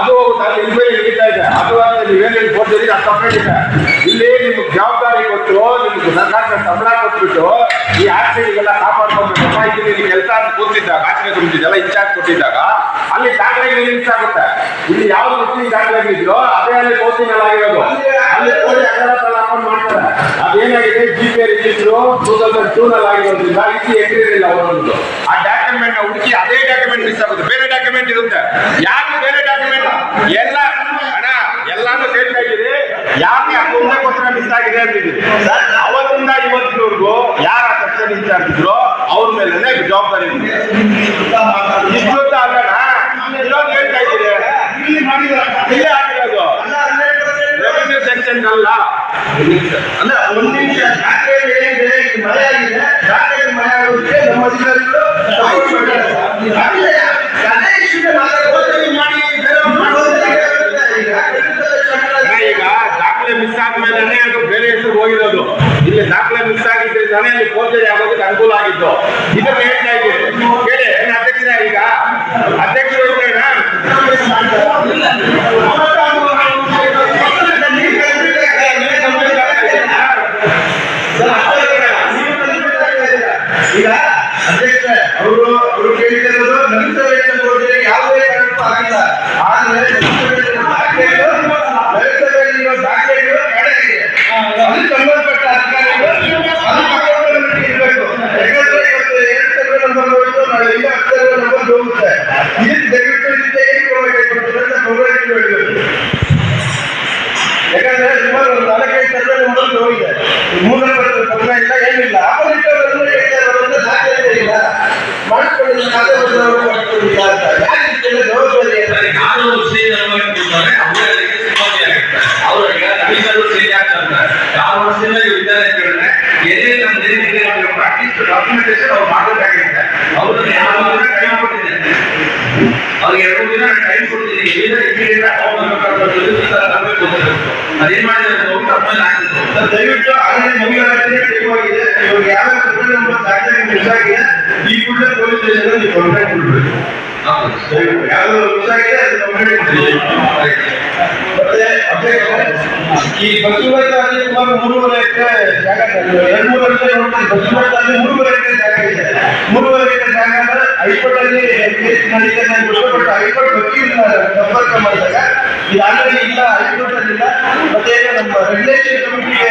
ಅದು ಹೋಗುತ್ತೆ ಅಲ್ಲಿ ಇನ್ಕ್ವೈರಿ ನಡೀತಾ ಇದೆ ಅದು ಅಂತ ನೀವೇನು ಹೇಳಿ ಕೊಡ್ತೀರಿ ಅದು ಸಪ್ರೇಟ್ ಇದೆ ಇಲ್ಲಿ ನಿಮ್ಗೆ ಜವಾಬ್ದಾರಿ ಕೊಟ್ಟು ನಿಮ್ಗೆ ಸರ್ಕಾರದ ಸಂಬಳ ಕೊಟ್ಬಿಟ್ಟು ಈ ಆಸ್ತಿಗೆಲ್ಲ ಕಾಪಾಡ್ಕೊಂಡು ಇಲ್ಲಿ ಕೆಲಸ ಅಂತ ಕೂತಿದ್ದಾಗ ಆಚರಣೆ ತುಂಬಿದ್ದೆಲ್ಲ ಇನ್ಚಾರ್ಜ್ ಕೊಟ್ಟಿದ್ದಾಗ, ಅಲ್ಲಿ ದಾಖಲೆಗಳು ಮಿಸ್ ಆಗುತ್ತೆ ಇಲ್ಲಿ ಯಾವ ರೀತಿ ದಾಖಲೆಗಳಿದ್ರು ಅದೇ ಅಲ್ಲಿ ಕೋರ್ಟಿನಲ್ಲಿ ಆಗಿರೋದು. ಅಲ್ಲಿ ಹಾಕೊಂಡು ಮಾಡ್ತಾರೆ. ಅದೇನಾಗಿದೆ? G P register two thousand two ನಲ್ಲಿ ಆಗಿರೋದ್ರಿಂದ ಇಲ್ಲಿ ಎಂಟ್ರಿ ಇರಲಿಲ್ಲ ಅವರೊಂದು ಆ ಡಾಕ್ಯುಮೆಂಟ್ ಹುಡುಕಿ ಅದೇ ಡಾಕ್ಯುಮೆಂಟ್ ಮಿಸ್ ಆಗುತ್ತೆ. ಬೇರೆ ಡಾಕ್ಯುಮೆಂಟ್ ಇರುತ್ತೆ. ಯಾರು ಬೇರೆ ಡಾಕ್ಯುಮೆಂಟ್ ಎಲ್ಲ ಅಣ್ಣ ಎಲ್ಲಾನು ಹೇಳ್ತಾ ಇದ್ದೀರಿ ಯಾಕೆ ಮಿಸ್ ಅವತ್ತಿಂದ ಇವತ್ತಿನವರೆಗೂ ಯಾರ ಸೆಕ್ಷನ್ ಇನ್ಚಾರ್ಜ್ ಇದ್ರು ಅವ್ರ ಮೇಲೆ ಜವಾಬ್ದಾರಿ ಇದೆ ಇಷ್ಟೊತ್ತ ಅಲ್ಲಣ್ಣ ಇರೋದು ಹೇಳ್ತಾ ಇಲ್ಲೇ ಆಗಿರೋದು. ಸೆಕ್ಷನ್ ಅಲ್ಲ. ಅಂದ್ರೆ ಒಂದ್ ಮಳೆ ಆಗಿದೆ. ಮಳೆ ಆಗುತ್ತೆ ನಮ್ಮ ಅಧಿಕಾರಿಗಳು ದಾಖಲೆ ಮಿಸ್ ಆದ್ಮೇಲೆ ಅದು ಬೇರೆ ಹೆಸರು ಹೋಗಿರೋದು. ಇಲ್ಲಿ ದಾಖಲೆ ಮಿಸ್ ಆಗಿದ್ರಿಂದಾನೇ ಅಲ್ಲಿ ಫೋರ್ಜರಿ ಆಗೋದಕ್ಕೆ ಅನುಕೂಲ ಆಗಿತ್ತು ಇದನ್ನ ಹೇಳ್ತಾ ಇದ್ದೀನಿ. ಬೇರೆ ಅಧ್ಯಕ್ಷರ ಈಗ? ಅಧ್ಯಕ್ಷರು ಇದ್ದೇನಾ ಹೋಗಿದೆ ಪತ್ರ ಇಲ್ಲ, ಏನಿಲ್ಲ. ಸಾಧ್ಯತೆ ಇಲ್ಲ. ಮಾಡ್ಕೊಳ್ಳಿ ಖಾತೆ ಬಂದವರು ಮಾಡ್ಕೊಳ್ಳಿಲ್ಲ ಅಂತ ಯಾಕೆ ಜವಾಬ್ದಾರಿ ಯಾವ ಡಾಕ್ಯುಮೆಂಟೇಶನ್ ಅವ್ರು ಮಾಡಬೇಕಾಗಿರುತ್ತೆ. ಅವ್ರನ್ನ ಯಾವಾಗ ಕೈ ಕೊಟ್ಟಿದೆ ಅವ್ರಿಗೆ ಎರಡು ದಿನ ಟೈಮ್ ಕೊಡ್ತೀನಿ. ಅದೇನ್ ಮಾಡಿದ್ರೆ ದಯವಿಟ್ಟು ಆಗಲೇ ತೆಗೆದುಹೋಗಿದೆ ಇವಾಗ ಯಾವ ಸಾಧ್ಯ ಮಿಸ್ ಆಗಿದೆ ಈ ಕೂಡ ಪೊಲೀಸ್ ಸ್ಟೇಷನ್ ನೀವು ಕಂಪ್ಲೇಂಟ್ ಕೊಡ್ಬೇಕು ಯಾವ್ದು ಮಿಸ್ ಆಗಿದೆ ಅದು ಕಂಪ್ಲೇಂಟ್ ಮತ್ತೆ ಈ ಬಸವರಾಜಲ್ಲಿ ಸುಮಾರು ಮೂರುವರೆ ಎಕರೆ ಜಾಗ. ಎರಡು ಮೂರು ಎಕರೆ ನೋಡ್ತೀನಿ ಬಸವರಾಜಲ್ಲಿ ಮೂರುವರೆ ಎಕರೆ ಜಾಗ ಇದೆ. ಮೂರುವರೆ ಎಕರೆ ಜಾಗ ಅಂದ್ರೆ ಹೈಕೋರ್ಟಲ್ಲಿ ಕೇಸ್ ನಡೀತದೆ ಅಂತ ಗೊತ್ತು. ಬಟ್ ಹೈಕೋರ್ಟ್ ವಕೀಲನ ಸಂಪರ್ಕ ಮಾಡಿದಾಗ ಇದು ಆಲ್ರೆಡಿ ಇಲ್ಲ ಹೈಕೋರ್ಟ್ ಅಲ್ಲಿ ಇಲ್ಲ ಮತ್ತೆ ನಮ್ಮ ರೆಗ್ಯುಲೇಷನ್ ಕಮಿಟಿಗೆ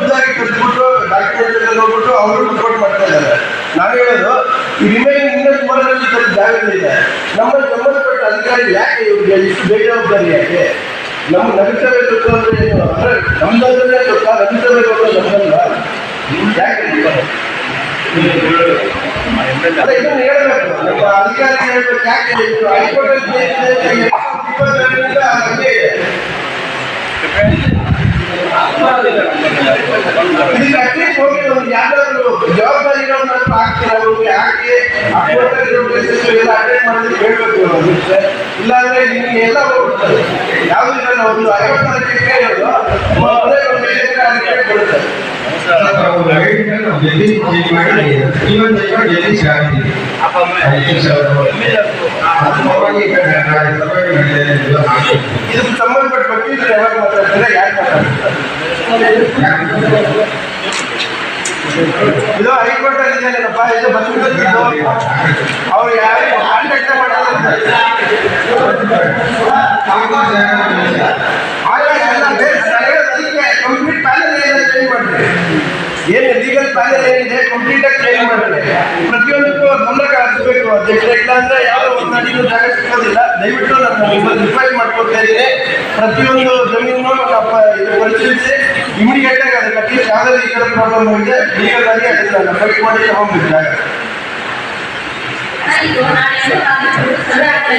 ಖುದ್ದಾಗಿ ಕಟ್ಬಿಟ್ಟು ಡಾಕ್ಯುಮೆಂಟ್ ಹೋಗ್ಬಿಟ್ಟು ಅವರು ರಿಪೋರ್ಟ್ ಮಾಡ್ತಾ ಇದ್ದಾರೆ. ನಾನು ಹೇಳೋದು, ಈ ರಿಮೈನಿಂಗ್ ಇನ್ನೂ ಸುಮಾರು ಜಾಗಗಳಿದೆ. ನಮ್ಮಲ್ಲಿ ಸಂಬಂಧಪಟ್ಟ ಅಧಿಕಾರಿ ಯಾಕೆ ಇವ್ರಿಗೆ ಇಷ್ಟು ಬೇಜವಾಬ್ದಾರಿ ಯಾಕೆ? ನಮ್ಮ ನಗರಸಭೆ ಗೊತ್ತು ಅಂದ್ರೆ ಏನು? ಅಂದ್ರೆ ನಮ್ದಲ್ಲೇ ಗೊತ್ತಾ? ನಗರಸಭೆ ಗೊತ್ತು ನಮ್ದಲ್ಲ ಯಾಕೆ ಇದನ್ನು ಹೇಳಬೇಕು. ನಮ್ಮ ಅಧಿಕಾರಿ ಹೇಳ್ಬೇಕು, ಯಾಕೆ ಹೈಕೋರ್ಟ್ ಎಲ್ಲ ಅಟೆಂಡ್ ಮಾಡಿದ್ರೆ ಹೇಳ್ಬೇಕು. ಇಲ್ಲಾಂದ್ರೆ ನಿಮಗೆ ಎಲ್ಲ ಹೋಗ್ಬಿಡ್ತಾರೆ ಯಾವ್ದು ಇಲ್ಲ ಒಂದು ಐದಕ್ಕೆ ಅದಕ್ಕೆ ಕೊಡುತ್ತೆ ಇದಕ್ಕೆ ಸಂಬಂಧಪಟ್ಟ ಬಗ್ಗೆ ಯಾವಾಗ ಮಾತಾಡ್ತಾರೆ? ಯಾಕೆ ಇದು ಹೈಕೋರ್ಟ್ ಅಲ್ಲಿ ಇದೆಯಲ್ಲಪ್ಪ ಇದು ಬಂದ್ಬಿಟ್ಟಿದ್ದು. ಅವ್ರು ಯಾರಿಗೂ ಕಾಂಟ್ಯಾಕ್ಟ್ ಮಾಡೋದಿಲ್ಲ ಆದ್ರೆ ಅದಕ್ಕೆ ಕಂಪ್ಲೀಟ್ ಪ್ಯಾನಲ್ ಏನಿದೆ ಚೇಂಜ್ ಮಾಡ್ತಾರೆ ಏನು ಲೀಗಲ್ ಪ್ಯಾನಲ್ ಏನಿದೆ ಕಂಪ್ಲೀಟ್ ಆಗಿ ಚೇಂಜ್ ಮಾಡ್ತಾರೆ ಪ್ರತಿಯೊಂದಕ್ಕೂ ಮೂಲಕ ಹಾಕಿಸ್ಬೇಕು ಅಧ್ಯಕ್ಷ ಇಲ್ಲ ಅಂದ್ರೆ ಯಾವ್ದೋ ಒಂದು ಜಾಗ ಸಿಗೋದಿಲ್ಲ ದಯವಿಟ್ಟು ನಾನು ಇವತ್ತು ರಿಕ್ವೆಸ್ಟ್ ಮಾಡ್ಕೊಳ್ತಾ ಇದ್ದೀನಿ ಪ್ರತಿಯೊಂದು ಜಮೀನು ಪರಿಶೀಲಿಸಿ ಇಮಿಡಿಯೇಟ್ ಆಗಿ ಅಟ್ಲೀಸ್ಟ್ ಯಾವುದೇ ಈ ಕಡೆ ಪ್ರಾಬ್ಲಮ್ ಆಗಿದೆ ಲೀಗಲಾಗಿ ಅಡ್ಡಿಲ್ಲ ಫೈಟ್ ಮಾಡಿ ಹೋಗ್ಬೇಕು ಜಾಗ ಸರ್ಕಾರಿ